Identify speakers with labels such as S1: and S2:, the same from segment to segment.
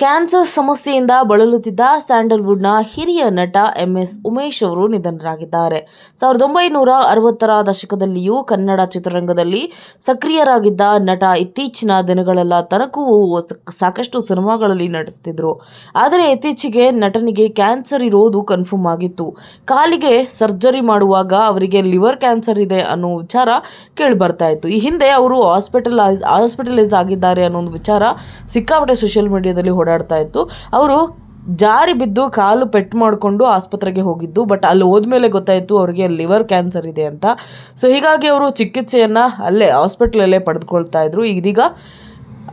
S1: Cancer ಸಮಸ್ಯೆಯಿಂದ ಬಳಲುತ್ತಿದ್ದ ಸ್ಯಾಂಡಲ್ವುಡ್ನ ಹಿರಿಯ ನಟ ಎಂ ಎಸ್ ಉಮೇಶ್ ಅವರು ನಿಧನರಾಗಿದ್ದಾರೆ. ಸಾವಿರದ ಒಂಬೈನೂರ ಅರವತ್ತರ ದಶಕದಲ್ಲಿಯೂ ಕನ್ನಡ ಚಿತ್ರರಂಗದಲ್ಲಿ ಸಕ್ರಿಯರಾಗಿದ್ದ ನಟ ಇತ್ತೀಚಿನ ದಿನಗಳೆಲ್ಲ ತನಕೂ ಸಾಕಷ್ಟು ಸಿನಿಮಾಗಳಲ್ಲಿ ನಟಿಸ್ತಿದ್ರು. ಆದರೆ ಇತ್ತೀಚೆಗೆ ನಟನಿಗೆ ಕ್ಯಾನ್ಸರ್ ಇರೋದು ಕನ್ಫರ್ಮ್ ಆಗಿತ್ತು. ಕಾಲಿಗೆ ಸರ್ಜರಿ ಮಾಡುವಾಗ ಅವರಿಗೆ ಲಿವರ್ ಕ್ಯಾನ್ಸರ್ ಇದೆ ಅನ್ನೋ ವಿಚಾರ ಕೇಳಿ ಬರ್ತಾ ಇತ್ತು. ಈ ಹಿಂದೆ ಅವರು ಹಾಸ್ಪಿಟಲೈಸ್ ಹಾಸ್ಪಿಟಲೈಸ್ ಆಗಿದ್ದಾರೆ ಅನ್ನೋ ಒಂದು ವಿಚಾರ ಸಿಕ್ಕಾಪಟ್ಟೆ ಸೋಷಿಯಲ್ ಮೀಡಿಯಾದಲ್ಲಿ ಓಡಾಡ್ತಾ ಇತ್ತು. ಅವರು ಜಾರಿ ಬಿದ್ದು ಕಾಲು ಪೆಟ್ಟು ಮಾಡಿಕೊಂಡು ಆಸ್ಪತ್ರೆಗೆ ಹೋಗಿದ್ದು, ಬಟ್ ಅಲ್ಲಿ ಹೋದ್ಮೇಲೆ ಗೊತ್ತಾಯಿತು ಅವರಿಗೆ ಲಿವರ್ ಕ್ಯಾನ್ಸರ್ ಇದೆ ಅಂತ. ಸೊ, ಹೀಗಾಗಿ ಅವರು ಚಿಕಿತ್ಸೆಯನ್ನು ಅಲ್ಲೇ ಹಾಸ್ಪಿಟ್ಲಲ್ಲೇ ಪಡೆದುಕೊಳ್ತಾ ಇದ್ರು. ಇದೀಗ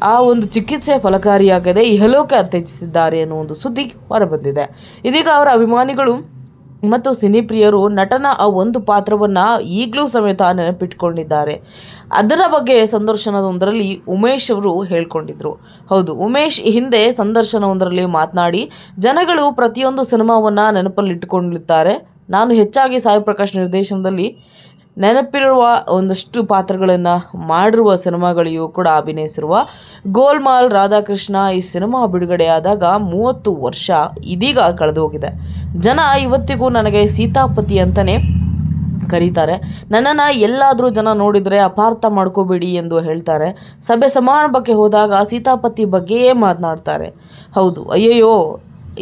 S1: ಆ ಒಂದು ಚಿಕಿತ್ಸೆ ಫಲಕಾರಿಯಾಗದೆ ಇಹಲೋಕ ತ್ಯಜಿಸಿದ್ದಾರೆ ಅನ್ನೋ ಒಂದು ಸುದ್ದಿ ಹೊರಬಂದಿದೆ. ಇದೀಗ ಅವರ ಅಭಿಮಾನಿಗಳು ಮತ್ತು ಸಿನಿಪ್ರಿಯರು ನಟನ ಆ ಒಂದು ಪಾತ್ರವನ್ನು ಈಗಲೂ ಸಮೇತ ನೆನಪಿಟ್ಕೊಂಡಿದ್ದಾರೆ. ಅದರ ಬಗ್ಗೆ ಸಂದರ್ಶನದೊಂದರಲ್ಲಿ ಉಮೇಶ್ ಅವರು ಹೇಳ್ಕೊಂಡಿದ್ರು. ಹೌದು, ಉಮೇಶ್ ಹಿಂದೆ ಸಂದರ್ಶನವೊಂದರಲ್ಲಿ ಮಾತನಾಡಿ, ಜನಗಳು ಪ್ರತಿಯೊಂದು ಸಿನಿಮಾವನ್ನು ನೆನಪಲ್ಲಿಟ್ಟುಕೊಂಡಿರ್ತಾರೆ ನಾನು ಹೆಚ್ಚಾಗಿ ಸಾಯಿ ಪ್ರಕಾಶ್ ನಿರ್ದೇಶನದಲ್ಲಿ ನೆನಪಿರುವ ಒಂದಷ್ಟು ಪಾತ್ರಗಳನ್ನು ಮಾಡಿರುವ ಸಿನಿಮಾಗಳಿಗೂ ಕೂಡ ಅಭಿನಯಿಸಿರುವ ಗೋಲ್ಮಾಲ್, ರಾಧಾಕೃಷ್ಣ ಈ ಸಿನಿಮಾ ಬಿಡುಗಡೆಯಾದಾಗ ಮೂವತ್ತು ವರ್ಷ ಇದೀಗ ಕಳೆದು ಹೋಗಿದೆ ಜನ ಇವತ್ತಿಗೂ ನನಗೆ ಸೀತಾಪತಿ ಅಂತಲೇ ಕರೀತಾರೆ. ನನ್ನನ್ನು ಎಲ್ಲಾದರೂ ಜನ ನೋಡಿದರೆ ಅಪಾರ್ಥ ಮಾಡ್ಕೋಬೇಡಿ ಎಂದು ಹೇಳ್ತಾರೆ. ಸಭೆ ಸಮಾರಂಭಕ್ಕೆ ಹೋದಾಗ ಸೀತಾಪತಿ ಬಗ್ಗೆಯೇ ಮಾತನಾಡ್ತಾರೆ. ಹೌದು, ಅಯ್ಯಯ್ಯೋ,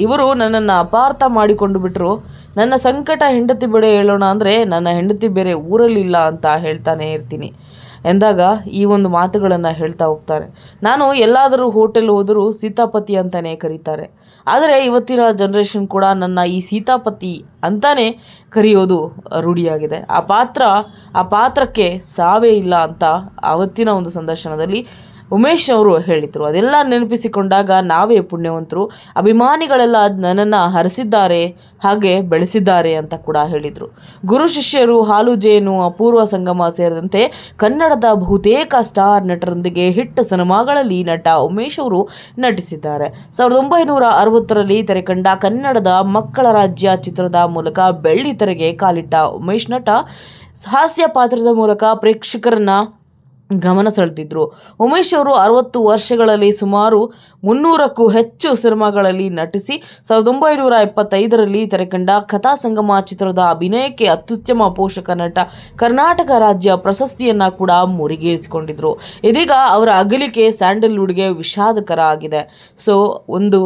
S1: ಇವರು ನನ್ನನ್ನು ಅಪಾರ್ಥ ಮಾಡಿಕೊಂಡು ಬಿಟ್ಟರು ನನ್ನ ಸಂಕಟ ಹೆಂಡತಿ ಬಿಡೆ ಹೇಳೋಣ ಅಂದರೆ ನನ್ನ ಹೆಂಡತಿ ಬೇರೆ ಊರಲ್ಲಿಲ್ಲ ಅಂತ ಹೇಳ್ತಾನೆ ಇರ್ತೀನಿ ಎಂದಾಗ ಈ ಒಂದು ಮಾತುಗಳನ್ನು ಹೇಳ್ತಾ ಹೋಗ್ತಾರೆ. ನಾನು ಎಲ್ಲಾದರೂ ಹೋಟೆಲ್ ಹೋದರೂ ಸೀತಾಪತಿ ಅಂತಲೇ ಕರೀತಾರೆ. ಆದರೆ ಇವತ್ತಿನ ಜನ್ರೇಷನ್ ಕೂಡ ನನ್ನ ಈ ಸೀತಾಪತಿ ಅಂತಾನೆ ಕರೆಯೋದು ರೂಢಿಯಾಗಿದೆ. ಆ ಪಾತ್ರ, ಆ ಪಾತ್ರಕ್ಕೆ ಸಾವೇ ಇಲ್ಲ ಅಂತ ಆವತ್ತಿನ ಒಂದು ಸಂದರ್ಶನದಲ್ಲಿ ಉಮೇಶ್ ಅವರು ಹೇಳಿದರು. ಅದೆಲ್ಲ ನೆನಪಿಸಿಕೊಂಡಾಗ ನಾವೇ ಪುಣ್ಯವಂತರು. ಅಭಿಮಾನಿಗಳೆಲ್ಲ ನನ್ನನ್ನು ಹರಿಸಿದ್ದಾರೆ, ಹಾಗೆ ಬೆಳೆಸಿದ್ದಾರೆ ಅಂತ ಕೂಡ ಹೇಳಿದರು. ಗುರು ಶಿಷ್ಯರು ಹಾಲು ಜೇನು, ಅಪೂರ್ವ ಸಂಗಮ ಸೇರಿದಂತೆ ಕನ್ನಡದ ಬಹುತೇಕ ಸ್ಟಾರ್ ನಟರೊಂದಿಗೆ ಹಿಟ್ ಸಿನಿಮಾಗಳಲ್ಲಿ ನಟ ಉಮೇಶ್ ಅವರು ನಟಿಸಿದ್ದಾರೆ. ಸಾವಿರದ ಒಂಬೈನೂರ ಅರವತ್ತರಲ್ಲಿ ತೆರೆಕಂಡ ಕನ್ನಡದ ಮಕ್ಕಳ ರಾಜ್ಯ ಚಿತ್ರದ ಮೂಲಕ ಬೆಳ್ಳಿ ತೆರೆಗೆ ಕಾಲಿಟ್ಟ ಉಮೇಶ್ ನಟ, ಹಾಸ್ಯ ಪಾತ್ರದ ಮೂಲಕ ಪ್ರೇಕ್ಷಕರನ್ನ ಗಮನ ಸೆಳೆದಿದ್ದರು ಉಮೇಶ್ ಅವರು ಅರವತ್ತು ವರ್ಷಗಳಲ್ಲಿ ಸುಮಾರು ಮುನ್ನೂರಕ್ಕೂ ಹೆಚ್ಚು ಸಿನಿಮಾಗಳಲ್ಲಿ ನಟಿಸಿ, ಸಾವಿರದ ಒಂಬೈನೂರ ಎಪ್ಪತ್ತೈದರಲ್ಲಿ ತೆರೆಕಂಡ ಕಥಾ ಸಂಗಮ ಚಿತ್ರದ ಅಭಿನಯಕ್ಕೆ ಅತ್ಯುತ್ತಮ ಪೋಷಕ ನಟ ಕರ್ನಾಟಕ ರಾಜ್ಯ ಪ್ರಶಸ್ತಿಯನ್ನು ಕೂಡ ಮುರಿಗೇರಿಸಿಕೊಂಡಿದ್ದರು ಇದೀಗ ಅವರ ಅಗಲಿಕೆ ಸ್ಯಾಂಡಲ್ವುಡ್ಗೆ ವಿಷಾದಕರ ಆಗಿದೆ ಸೊ, ಒಂದು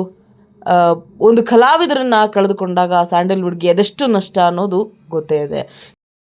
S1: ಒಂದು ಕಲಾವಿದರನ್ನು ಕಳೆದುಕೊಂಡಾಗ ಸ್ಯಾಂಡಲ್ವುಡ್ಗೆ ಅದೆಷ್ಟು ನಷ್ಟ ಅನ್ನೋದು ಗೊತ್ತೇ ಇದೆ.